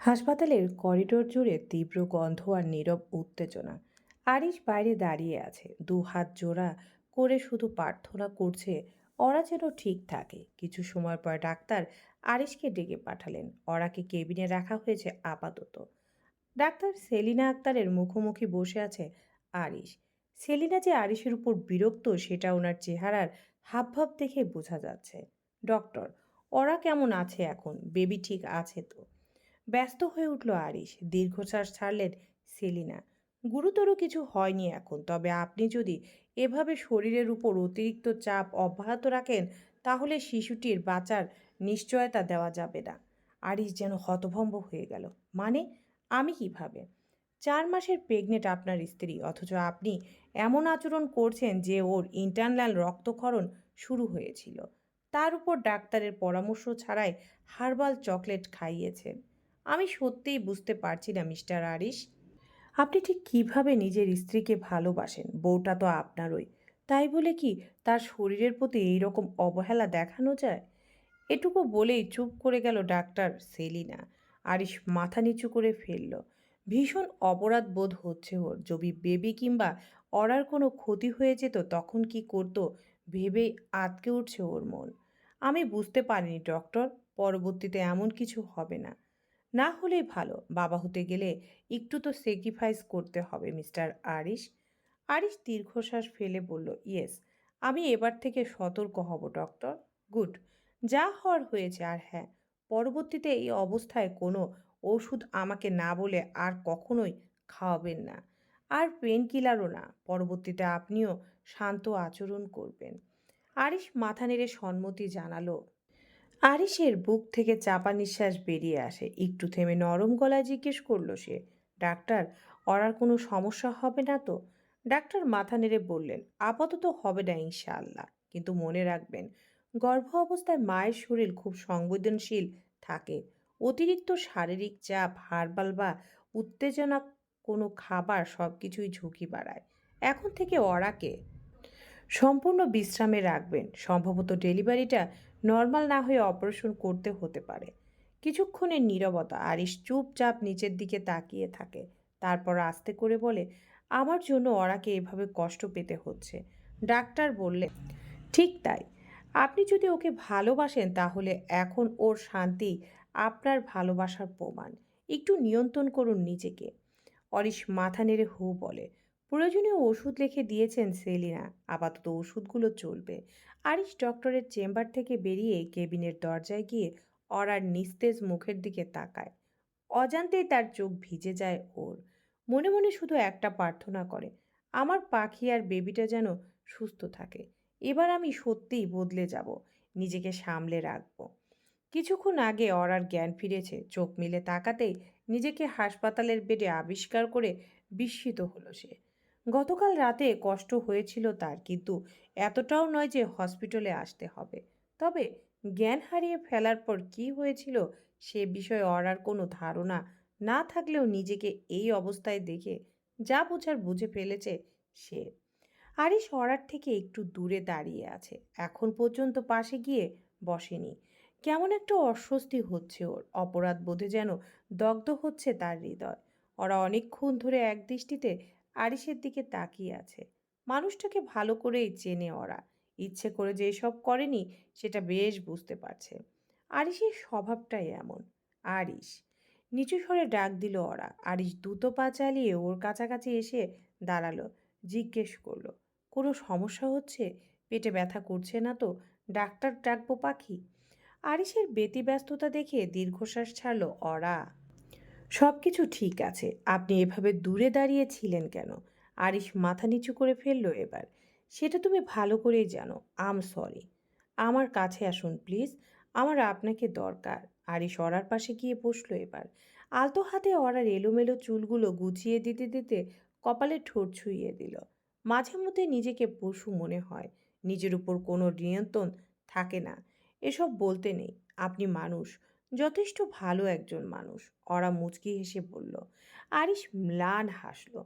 হাসপাতালের করিডোর জুড়ে তীব্র গন্ধ আর নীরব উত্তেজনা। আরিশ বাইরে দাঁড়িয়ে আছে, দু হাত জোড়া করে শুধু প্রার্থনা করছে, ওরা যেন ঠিক থাকে। কিছু সময় পর ডাক্তার আরিশকে ডেকে পাঠালেন। ওরাকে কেবিনে রাখা হয়েছে আপাতত। ডাক্তার সেলিনা আক্তারের মুখোমুখি বসে আছে আরিশ। সেলিনা যে আরিশের উপর বিরক্ত, সেটা ওনার চেহারার হাবভাব দেখে বোঝা যাচ্ছে। ডক্টর, ওরা কেমন আছে এখন? বেবি ঠিক আছে তো? ব্যস্ত হয়ে উঠল আরিশ। দীর্ঘশ্বাস ছাড়লেন সেলিনা। গুরুতর কিছু হয়নি এখন, তবে আপনি যদি এভাবে শরীরের উপর অতিরিক্ত চাপ অব্যাহত রাখেন, তাহলে শিশুটির বাঁচার নিশ্চয়তা দেওয়া যাবে না। আরিশ যেন হতভম্ব হয়ে গেল। মানে আমি কীভাবে? চার মাসের প্রেগনেন্ট আপনার স্ত্রী, অথচ আপনি এমন আচরণ করছেন যে ওর ইন্টারনাল রক্তক্ষরণ শুরু হয়েছিল। তার উপর ডাক্তারের পরামর্শ ছাড়াই হার্বাল চকলেট খাইয়েছেন। আমি সত্যিই বুঝতে পারছি না, মিস্টার আরিশ। আপনি ঠিক কীভাবে নিজের স্ত্রীকে ভালোবাসেন? বউটা তো আপনারই। তাই বলে কি তার শরীরের প্রতি এই রকম অবহেলা দেখানো যায়? এটুকু বলেই চুপ করে গেল ডাক্তার সেলিনা। আরিশ মাথা নিচু করে ফেলল। ভীষণ অপরাধ বোধ হচ্ছে ওর। যদি বেবি কিংবা অরার কোনো ক্ষতি হয়ে যেত, তখন কি করতো ভেবেই আটকে উঠছে ওর মন। আমি বুঝতে পারিনি, ডক্টর। পরবর্তীতে এমন কিছু হবে না। না হলেই ভালো। বাবা হতে গেলে একটু তো স্যাক্রিফাইস করতে হবে, মিস্টার আরিশ। আরিশ দীর্ঘশ্বাস ফেলে বলল, ইয়েস, আমি এবার থেকে সতর্ক হব, ডক্টর। গুড। যা হওয়ার হয়েছে আর হ্যাঁ পরবর্তীতে এই অবস্থায় কোনো ওষুধ আমাকে না বলে আর কখনোই খাওয়াবেন না। আর পেন কিলারও না, পরবর্তীতে আপনিও শান্ত আচরণ করবেন। আরিশ মাথা নেড়ে সম্মতি জানালো। আরিশের বুক থেকে চাপা নিঃশ্বাস বেরিয়ে আসে। একটু থেমে নরম গলায় জিজ্ঞেস করল সে, ডাক্তার অরার কোনো সমস্যা হবে না তো? ডাক্তার মাথা নেড়ে বললেন, আপাতত হবে না ইনশাআল্লাহ, কিন্তু মনে রাখবেন, গর্ভ অবস্থায় মায়ের শরীর খুব সংবেদনশীল থাকে। অতিরিক্ত শারীরিক চাপ হারবাল বা উত্তেজনা কোনো খাবার সব কিছুই ঝুঁকি বাড়ায়। এখন থেকে অরাকে সম্পূর্ণ বিশ্রামে রাখবেন। সম্ভবত ডেলিভারিটা নর্মাল না হয়ে অপারেশন করতে হতে পারে। কিছুক্ষণের নীরবতা আরিশ চুপচাপ নিচের দিকে তাকিয়ে থাকে। তারপর আস্তে করে বলে, আমার জন্য ওরাকে এভাবে কষ্ট পেতে হচ্ছে। ডাক্তার বললে, ঠিক তাই। আপনি যদি ওকে ভালোবাসেন তাহলে এখন ওর শান্তি আপনার ভালোবাসার প্রমাণ। একটু নিয়ন্ত্রণ করুন নিজেকে। অরিশ মাথা নেড়ে হু বলে প্রয়োজনীয় ওষুধ লিখে দিয়েছেন সেলিনা। আপাতত ওষুধগুলো চলবে। আরিশ ডক্টরের চেম্বার থেকে বেরিয়ে কেবিনের দরজায় গিয়ে অরার নিস্তেজ মুখের দিকে তাকায়। অজান্তেই তার চোখ ভিজে যায় ওর। মনে মনে শুধু একটা প্রার্থনা করে, আমার পাখি আর বেবিটা যেন সুস্থ থাকে। এবার আমি সত্যিই বদলে যাব, নিজেকে সামলে রাখব। কিছুক্ষণ আগে অরার জ্ঞান ফিরেছে, চোখ মিলে তাকাতেই নিজেকে হাসপাতালের বেডে আবিষ্কার করে বিস্মিত হলো সে। গতকাল রাতে কষ্ট হয়েছিল তার, কিন্তু এতটাও নয় যে হসপিটালে আসতে হবে। তবে জ্ঞান হারিয়ে ফেলার পর কি হয়েছিল সে বিষয়ে অরার কোনো ধারণা না থাকলেও নিজেকে এই অবস্থায় দেখে যা বোঝার বুঝে ফেলেছে সে। আরিশ অরার থেকে একটু দূরে দাঁড়িয়ে আছে, এখন পর্যন্ত পাশে গিয়ে বসেনি। কেমন একটা অস্বস্তি হচ্ছে ওর অপরাধ বোধে যেন দগ্ধ হচ্ছে তার হৃদয়। ওরা অনেকক্ষণ ধরে এক দৃষ্টিতে আরিশের দিকে তাকিয়ে আছে। মানুষটাকে ভালো করেই চেনে ওরা। ইচ্ছে করে যে এসব করেনি, সেটা বেশ বুঝতে পারছে। আরিশের স্বভাবটাই এমন। আরিশ। নিচু স্বরে ডাক দিল ওরা। আরিশ দ্রুত পা চালিয়ে ওর কাছাকাছি এসে দাঁড়াল। জিজ্ঞেস করল, কোনো সমস্যা হচ্ছে? পেটে ব্যথা করছে না তো? ডাক্তার ডাকবো পাখি? আরিশের ব্যতিব্যস্ততা দেখে দীর্ঘশ্বাস ছাড়ল অরা সব কিছু ঠিক আছে। আপনি এভাবে দূরে দাঁড়িয়ে ছিলেন কেন? আরিশ মাথা নিচু করে ফেলল এবার। সেটা তুমি ভালো করেই জানো। I'm sorry. আমার কাছে আসুন, প্লিজ। আমার আপনাকে দরকার। আরিশ অরার পাশে গিয়ে বসল এবার। আলতো হাতে অরার এলোমেলো চুলগুলো গুছিয়ে দিতে দিতে কপালে ঠোঁট ছুঁইয়ে দিল। মাঝে মধ্যে নিজেকে পশু মনে হয়। নিজের উপর কোনো নিয়ন্ত্রণ থাকে না। এসব বলতে নেই। আপনি মানুষ। যথেষ্ট ভালো একজন মানুষ। অরা মুচকি হেসে বলল, আরিশ ম্লান হাসল।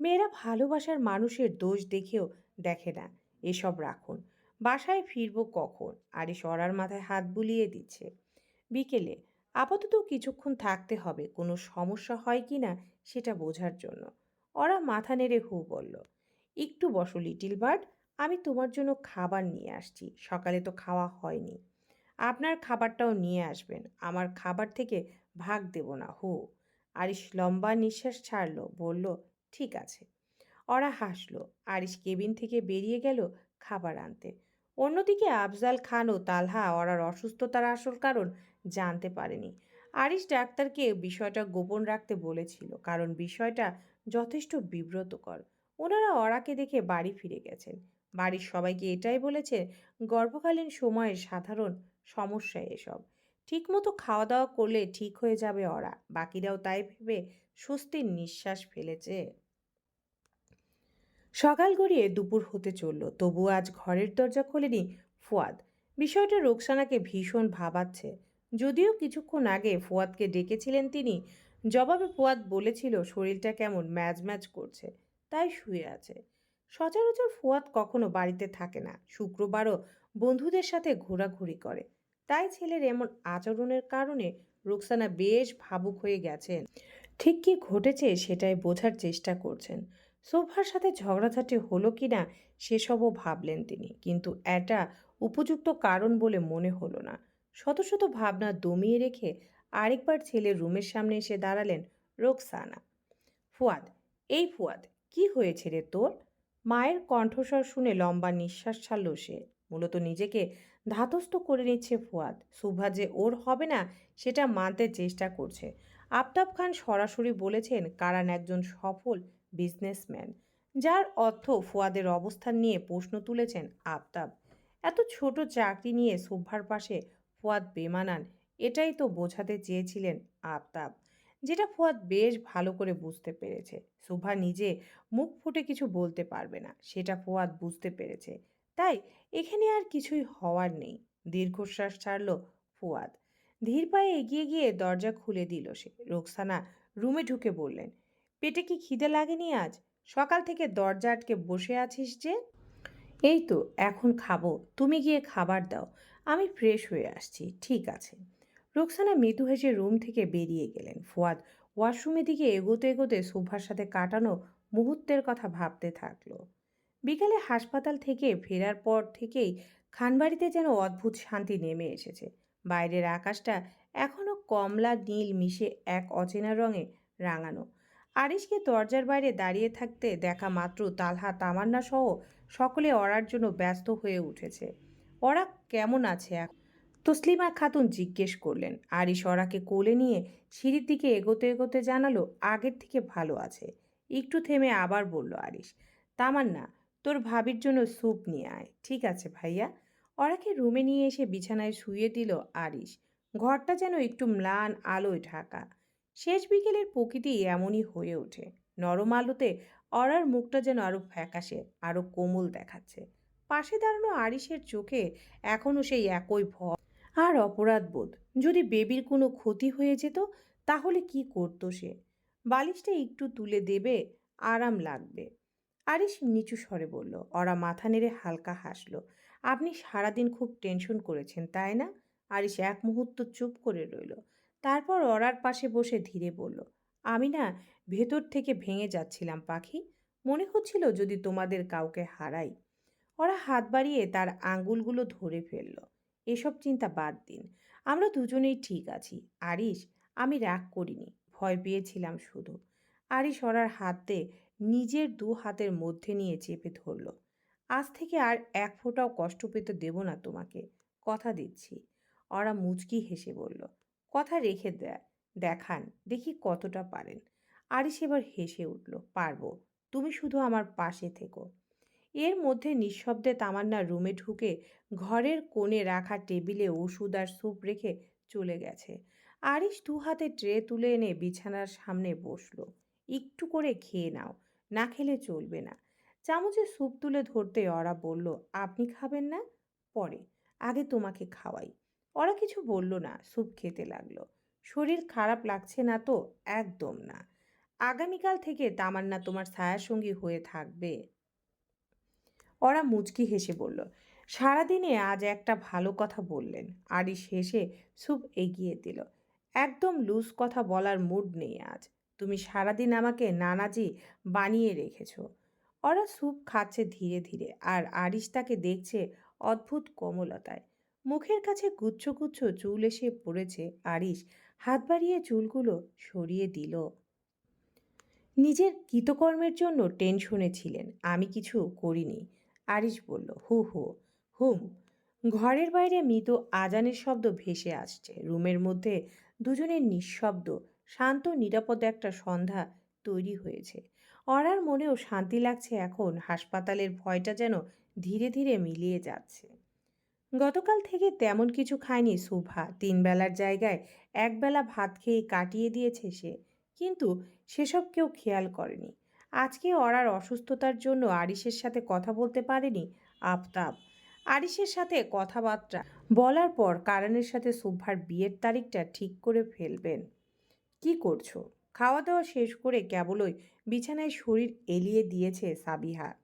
মেয়েরা ভালোবাসার মানুষের দোষ দেখেও দেখে না। এসব রাখুন। বাসায় ফিরবো কখন? আরিশ অরার মাথায় হাত বুলিয়ে দিচ্ছে। বিকেলে, আপাতত কিছুক্ষণ থাকতে হবে। কোনো সমস্যা হয় কি না সেটা বোঝার জন্য। ওরা মাথা নেড়ে হু বলল, একটু বসো, লিটিল বার্ড। আমি তোমার জন্য খাবার নিয়ে আসছি। সকালে তো খাওয়া হয়নি। আপনার খাবারটাও নিয়ে আসবেন। আমার খাবার থেকে ভাগ দেব না। হো। আরিশ লম্বা নিঃশ্বাস ছাড়লো, বলল, ঠিক আছে। ওরা হাসলো। আরিশ কেবিন থেকে বেরিয়ে গেল খাবার আনতে। অন্যদিকে আফজাল খান ও তালহা ওরার অসুস্থতার আসল কারণ জানতে পারেনি। আরিশ ডাক্তারকে বিষয়টা গোপন রাখতে বলেছিল, কারণ বিষয়টা যথেষ্ট বিব্রতকর। ওনারা অরাকে দেখে বাড়ি ফিরে গেছেন। বাড়ির সবাইকে এটাই বলেছে, গর্ভকালীন সময়ে সাধারণ সমস্যা এসব। ঠিকমতো খাওয়া দাওয়া করলে ঠিক হয়ে যাবে ওরা। বাকিরাও তাই ভেবে স্বস্তির নিঃশ্বাস ফেলেছে। সকাল গড়িয়ে দুপুর হতে চলল। তবু আজ ঘরের দরজা খোলেনি ফুয়াদ। বিষয়টা রোকসানাকে ভীষণ ভাবাচ্ছে। যদিও কিছুক্ষণ আগে ফুয়াদকে ডেকেছিলেন তিনি, জবাবে ফুয়াদ বলেছিল শরীরটা কেমন ম্যাজ ম্যাজ করছে, তাই শুয়ে আছে। সচরাচর ফুয়াদ কখনো বাড়িতে থাকে না। শুক্রবারও বন্ধুদের সাথে ঘোরাঘুরি করে। তাই ছেলের এমন আচরণের কারণে রোকসানা বেশ ভাবুক হয়ে গেছেন। ঠিক কি ঘটেছে সেটাই বোঝার চেষ্টা করছেন। সোফার সাথে ঝগড়াঝাটি হলো কি না সেসবও ভাবলেন তিনি। কিন্তু এটা উপযুক্ত কারণ বলে মনে হলো না। শত শত ভাবনা দমিয়ে রেখে আরেকবার ছেলের রুমের সামনে এসে দাঁড়ালেন রোকসানা। ফুয়াদ, এই ফুয়াদ, কি হয়েছে রে তোর? মায়ের কণ্ঠস্বর শুনে লম্বা নিঃশ্বাস ছাড়ল সে। মূলত নিজেকে ধাতস্থ করে নিচ্ছে ফুয়াদ। সুভা যে ওর হবে না, সেটা মানতে চেষ্টা করছে। আফতাব খান সরাসরি বলেছেন, কারান একজন সফল বিজনেসম্যান যার অর্থ ফুয়াদের অবস্থান নিয়ে প্রশ্ন তুলেছেন আফতাব। এত ছোট চাকরি নিয়ে সুভার পাশে ফুয়াদ বেমানান, এটাই তো বোঝাতে চেয়েছিলেন আফতাব, যেটা ফুয়াদ বেশ ভালো করে বুঝতে পেরেছে। সুভা নিজে মুখ ফুটে কিছু বলতে পারবে না, সেটা ফুয়াদ বুঝতে পেরেছে। তাই এখানে আর কিছুই হওয়ার নেই। দীর্ঘশ্বাস ছাড়ল ফুয়াদ। ধীর পায়ে এগিয়ে গিয়ে দরজা খুলে দিল সে। রোকসানা রুমে ঢুকে বললেন, পেটে কি খিদে লাগেনি আজ? সকাল থেকে দরজা আটকে বসে আছিস যে? এই তো, এখন খাব। তুমি গিয়ে খাবার দাও। আমি ফ্রেশ হয়ে আসছি। ঠিক আছে। রোকসানা মৃদু হেসে রুম থেকে বেরিয়ে গেলেন। ফুয়াদ ওয়াশরুমের দিকে এগোতে এগোতে শোভার সাথে কাটানো মুহূর্তের কথা ভাবতে থাকল। বিকালে হাসপাতাল থেকে ফেরার পর থেকেই খানবাড়িতে যেন অদ্ভুত শান্তি নেমে এসেছে। বাইরের আকাশটা এখনও কমলা, নীল মিশে এক অচেনা রঙে রাঙানো। আরিশকে দরজার বাইরে দাঁড়িয়ে থাকতে দেখা মাত্র তালহা, তামান্না সহ সকলে অরার জন্য ব্যস্ত হয়ে উঠেছে। ওরা কেমন আছে এখন? তসলিমা খাতুন জিজ্ঞেস করলেন। আরিশ অরাকে কোলে নিয়ে সিঁড়ির দিকে এগোতে এগোতে জানালো, আগের থেকে ভালো আছে। একটু থেমে আবার বলল আরিশ, তামান্না তোর ভাবির জন্য স্যুপ নিয়ে আয়। ঠিক আছে ভাইয়া। ওরাকে রুমে নিয়ে এসে বিছানায় শুয়ে দিল আরিশ। ঘরটা যেন একটু ম্লান আলোয় ঢাকা। শেষ বিকেলের প্রকৃতি এমনই হয়ে ওঠে। নরম আলোতে অরার মুখটা যেন আরও ফ্যাকাশে আরও কোমল দেখাচ্ছে। পাশে দাঁড়ানো আরিশের চোখে এখনও সেই একই ভয় আর অপরাধ বোধ। যদি বেবির কোনো ক্ষতি হয়ে যেত, তাহলে কি করতো সে? বালিশটা একটু তুলে দেবে, আরাম লাগবে। আরিশ নিচু স্বরে বলল, ওরা মাথা নেড়ে হালকা হাসল। আপনি সারাদিন খুব টেনশন করেছেন, তাই না? আরিশ এক মুহূর্ত চুপ করে রইল। তারপর অরার পাশে বসে ধীরে বলল, আমি না ভেতর থেকে ভেঙে যাচ্ছিলাম, পাখি। মনে হচ্ছিল যদি তোমাদের কাউকে হারাই। ওরা হাত বাড়িয়ে তার আঙ্গুলগুলো ধরে ফেলল। এসব চিন্তা বাদ দিন, আমরা দুজনেই ঠিক আছি। আরিশ, আমি রাগ করিনি, ভয় পেয়েছিলাম শুধু। আরিশ ওরার হাতে নিজের দু হাতের মধ্যে নিয়ে চেপে ধরল। আজ থেকে আর এক ফোঁটাও কষ্ট পেতে দেব না তোমাকে, কথা দিচ্ছি। ওরা মুচকি হেসে বলল, কথা রেখে দেয় দেখান, দেখি কতটা পারেন। আরিশ এবার হেসে উঠল, পারব, তুমি শুধু আমার পাশে থেকো। এর মধ্যে নিঃশব্দে তামান্না রুমে ঢুকে ঘরের কোণে রাখা টেবিলে ওষুধ আর স্যুপ রেখে চলে গেছে। আরিশ দু হাতে ট্রে তুলে এনে বিছানার সামনে বসল, একটু করে খেয়ে নাও। না খেলে চলবে না। চামচে স্যুপ তুলে ধরতে ওরা বলল, আপনি খাবেন না? পরে, আগে তোমাকে খাওয়াই। ওরা কিছু বলল না, স্যুপ খেতে লাগল। শরীর খারাপ লাগছে না তো? একদম না। আগামীকাল থেকে তামান্না তোমার ছায়াসঙ্গী হয়ে থাকবে। ওরা মুচকি হেসে বলল, সারাদিনে আজ একটা ভালো কথা বললেন। আরিশ হেসে স্যুপ এগিয়ে দিল। একদম লুজ কথা বলার মুড নেই আজ। তুমি সারাদিন আমাকে নানাজি বানিয়ে রেখেছো। ওরা স্যুপ খাচ্ছে ধীরে ধীরে আর আরিশ তাকে দেখছে অদ্ভুত কোমলতায়। মুখের কাছে গুচ্ছ গুচ্ছ চুল এসে পড়েছে আরিশ। হাত বাড়িয়ে চুলগুলো সরিয়ে দিল। নিজের কৃতকর্মের জন্য টেনশনে ছিলেন, আমি কিছু করিনি। আরিশ বলল, হু হু, হুম। ঘরের বাইরে মৃত আজানের শব্দ ভেসে আসছে। রুমের মধ্যে দুজনের নিঃশব্দ শান্ত, নিরাপদ একটা সন্ধ্যা তৈরি হয়েছে। অরার মনেও শান্তি লাগছে এখন, হাসপাতালের ভয়টা যেন ধীরে ধীরে মিলিয়ে যাচ্ছে। গতকাল থেকে তেমন কিছু খায়নি সুভা। তিন বেলার জায়গায় একবেলা ভাত খেয়ে কাটিয়ে দিয়েছে সে। কিন্তু সেসব কেউ খেয়াল করেনি। আজকে অরার অসুস্থতার জন্য আরিসের সাথে কথা বলতে পারেনি আফতাব। আরিসের সাথে কথাবার্তা বলার পর কারণের সাথে সুভার বিয়ের তারিখটা ঠিক করে ফেলবেন। কি করছ? খাওয়া দাওয়া শেষ করে কেবলই বিছানায় শরীর এলিয়ে দিয়েছে সাবিহা।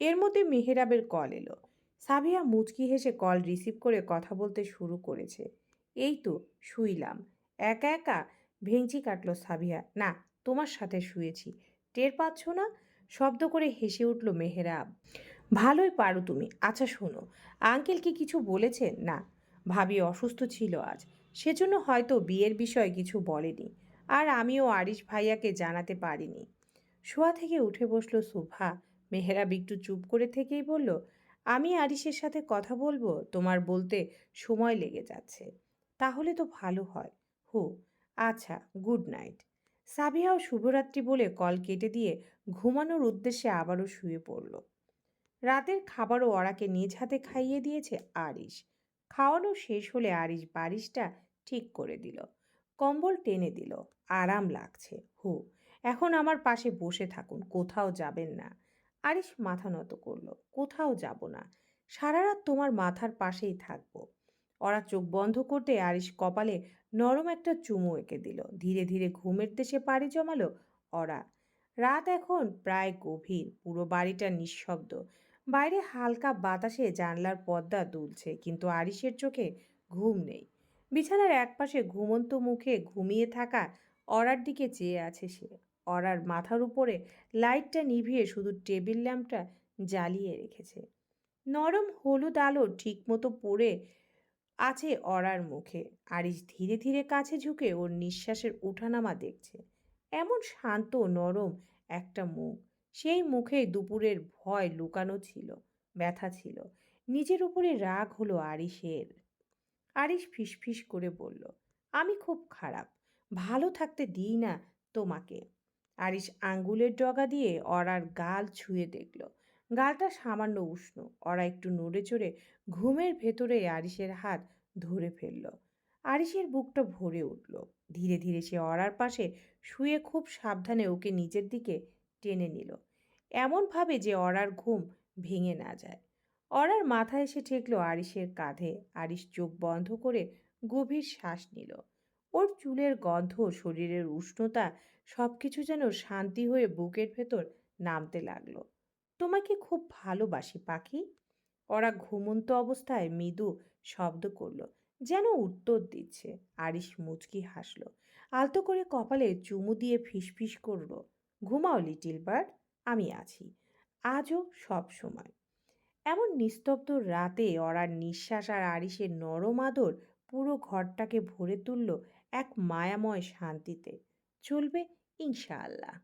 এর মধ্যে মেহেরাবের কল এলো। সাবিহা মুচকি হেসে কল রিসিভ করে কথা বলতে শুরু করেছে। এই তো, শুইলাম। একা একা? ভেঞ্চি কাটলো সাবিহা। না, তোমার সাথে শুয়েছি। টের পাচ্ছ না? শব্দ করে হেসে উঠল মেহেরাব। ভালোই পারো তুমি। আচ্ছা শোনো। আঙ্কেল কি কিছু বলেছেন? না। ভাবি অসুস্থ ছিল আজ। সেজন্য হয়তো বিয়ের বিষয়ে কিছু বলেনি। আর আমিও আরিশ ভাইয়াকে জানাতে পারিনি। শোয়া থেকে উঠে বসল শোভা। মেহেরাব একটু চুপ করে থেকেই বলল, আমি আরিশের সাথে কথা বলব? তোমার বলতে সময় লেগে যাচ্ছে। তাহলে তো ভালো হয়। হু আচ্ছা গুড নাইট। সাবিহাও শুভরাত্রি বলে কল কেটে দিয়ে ঘুমানোর উদ্দেশ্যে আবারও শুয়ে পড়ল। রাতের খাবারও ওরাকে নিজ হাতে খাইয়ে দিয়েছে আরিশ। খাওয়ানো শেষ হলে আরিশ বারিশটা ঠিক করে দিল। কম্বল টেনে দিল। আরাম লাগছে। হো, এখন আমার পাশে বসে থাকুন, কোথাও যাবেন না। আরিশ মাথা নত করল। কোথাও যাব না। সারা রাত তোমার মাথার পাশেই থাকব। ওরা চোখ বন্ধ করতে আরিশ কপালে নরম একটা চুমু এঁকে দিল। ধীরে ধীরে ঘুমের দেশে পাড়ি জমালো ওরা। রাত এখন প্রায় গভীর। পুরো বাড়িটা নিঃশব্দ। বাইরে হালকা বাতাসে জানলার পর্দা দুলছে, কিন্তু আরিশের চোখে ঘুম নেই। বিছানার একপাশে ঘুমন্ত মুখে ঘুমিয়ে থাকা অরার দিকে চেয়ে আছে সে। অরার মাথার উপরে লাইটটা নিভিয়ে শুধু টেবিল ল্যাম্পটা জ্বালিয়ে রেখেছে। নরম হলুদ আলো ঠিকমতো পড়ে আছে অরার মুখে। আরিশ ধীরে ধীরে কাছে ঝুঁকে ওর নিঃশ্বাসের উঠানামা দেখছে। এমন শান্ত, নরম একটা মুখ। সেই মুখে দুপুরের ভয় লুকানো ছিল, ব্যথা ছিল। নিজের উপরে রাগ হলো আরিশের। আরিশ ফিসফিস করে বলল, আমি খুব খারাপ। ভালো থাকতে দিই না তোমাকে। আরিশ আঙ্গুলের ডগা দিয়ে অরার গাল ছুঁয়ে দেখল। গালটা সামান্য উষ্ণ। অরা একটু নড়ে চড়ে ঘুমের ভেতরে আরিশের হাত ধরে ফেলল। আরিশের বুকটা ভরে উঠল। ধীরে ধীরে সে অরার পাশে শুয়ে খুব সাবধানে ওকে নিজের দিকে টেনে নিল। এমনভাবে যে অরার ঘুম ভেঙে না যায়। অরার মাথা এসে ঠেকলো আরিশের কাঁধে। আরিশ চোখ বন্ধ করে গভীর শ্বাস নিল। ওর চুলের গন্ধ, শরীরের উষ্ণতা সব কিছু যেন শান্তি হয়ে বুকের ভেতর নামতে লাগল। তোমাকে খুব ভালোবাসি, পাখি। ওরা ঘুমন্ত অবস্থায় মৃদু শব্দ করল, যেন উত্তর দিচ্ছে। আরিশ মুচকি হাসল, আলতো করে কপালে চুমু দিয়ে ফিসফিস করল। ঘুমাও, লিটিল বার্ড, আমি আছি। আজও সব সময়। এমন নিস্তব্ধ রাতে অরার নিঃশ্বাস আর আরিসের নরম আদর পুরো ঘরটাকে ভরে তুলল এক মায়াময় শান্তিতে। চলবে ইনশাআল্লাহ।